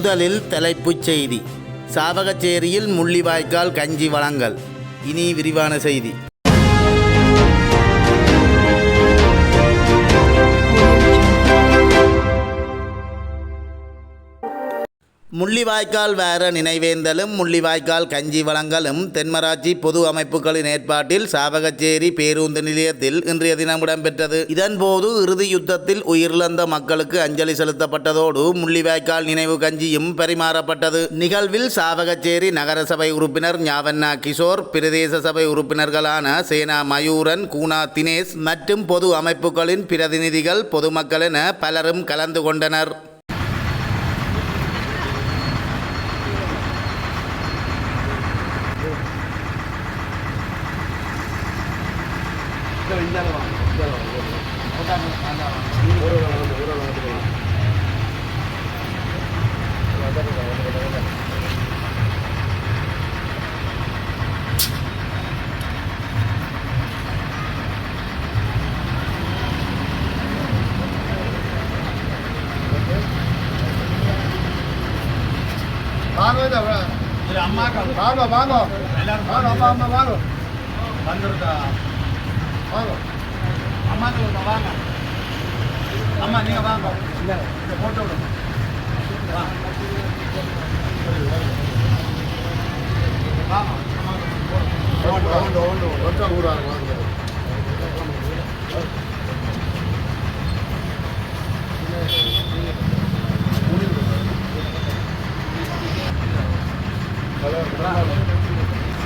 முதலில் தலைப்புச் செய்தி. சாவகச்சேரியில் முள்ளிவாய்க்கால் கஞ்சி வழங்கல். இனி விரிவான செய்தி. முள்ளிவாய்க்கால் வேற நினைவேந்தலும் முள்ளிவாய்க்கால் கஞ்சி வழங்கலும் தென்மராட்சி பொது அமைப்புகளின் ஏற்பாட்டில் சாவகச்சேரி பேருந்து நிலையத்தில் இன்றைய தினம் இடம்பெற்றது. இதன்போது இறுதி யுத்தத்தில் உயிரிழந்த மக்களுக்கு அஞ்சலி செலுத்தப்பட்டதோடு முள்ளிவாய்க்கால் நினைவு கஞ்சியும் பரிமாறப்பட்டது. நிகழ்வில் சாவகச்சேரி நகரசபை உறுப்பினர் ஞாவண்ணா கிஷோர் பிரதேச சபை உறுப்பினர்களான சேனா மயூரன் கூனா தினேஷ் மற்றும் பொது அமைப்புகளின் பிரதிநிதிகள் பொதுமக்கள் என பலரும் கலந்து கொண்டனர். வாங்க இந்த வ- வாங்க வாங்க வாங்க அம்மா அம்மா வாங்க வந்துருக்கா வாங்க அம்மா சொல்லுங்க வாங்க அம்மா நீங்க வாங்க இல்ல இந்த போட்டோ விடுங்க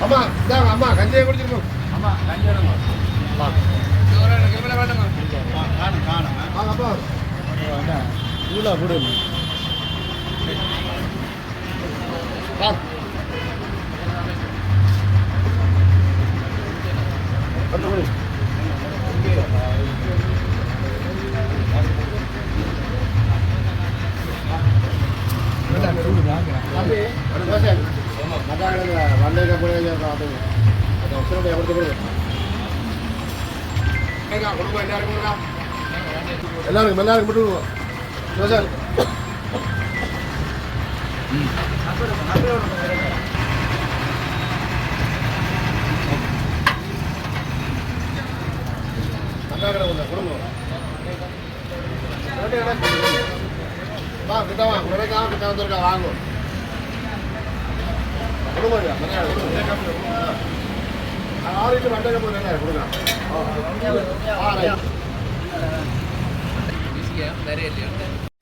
அம்மா இந்தாங்க அம்மா கஞ்சியை குடிச்சிருக்கோம் அம்மா கஞ்சி எடுங்க குடி தம்பி, வந்ததுக்கு அப்புறம் இது எல்லாருக்கும் எல்லாருக்கும் எல்லாருக்கும் மட்டும் கொடுங்க. தோசை. அக்கா கடை கொடுங்க, கொடுங்க. ரெண்டு கடை கொடுங்க.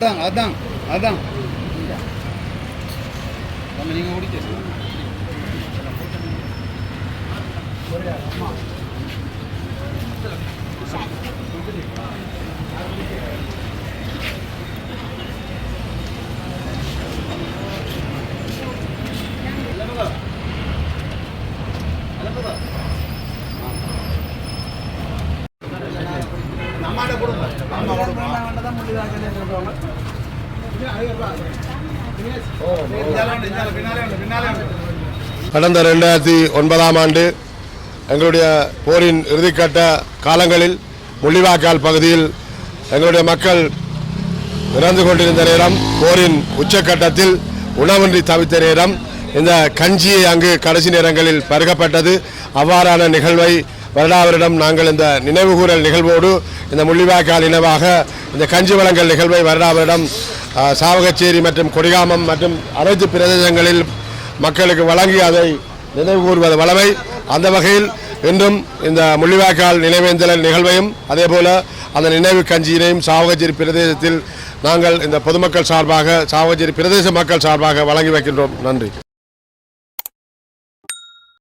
அதான் அதான் அதான். நம்ம நீங்க கடந்த ரெண்டாயிரத்தி ஒன்பதாம் ஆண்டு எங்களுடைய போரின் இறுதிக்கட்ட காலங்களில் முள்ளிவாய்க்கால் பகுதியில் எங்களுடைய மக்கள் இறந்து கொண்டிருந்த நேரம் போரின் உச்சக்கட்டத்தில் உணவின்றி தவித்த நேரம் இந்த கஞ்சியை அங்கு கடைசி நேரங்களில் பருகப்பட்டது. அவ்வாறான நிகழ்வை வருடாவரிடம் நாங்கள் இந்த நினைவுகூரல் நிகழ்வோடு இந்த முள்ளிவாய்க்கால் நினைவாக இந்த கஞ்சி வளங்கள் நிகழ்வை வருடா வருடம் சாவகச்சேரி மற்றும் கொடிகாமம் மற்றும் அனைத்து பிரதேசங்களில் மக்களுக்கு வழங்கி அதை நினைவுகூர்வது வளமை. அந்த வகையில் இன்றும் இந்த முள்ளிவாய்க்கால் நினைவேந்தல் நிகழ்வையும் அதேபோல அந்த நினைவு கஞ்சியினையும் சாவகச்சேரி பிரதேசத்தில் நாங்கள் இந்த பொதுமக்கள் சார்பாக சாவகச்சேரி பிரதேச மக்கள் சார்பாக வழங்கி வைக்கின்றோம். நன்றி.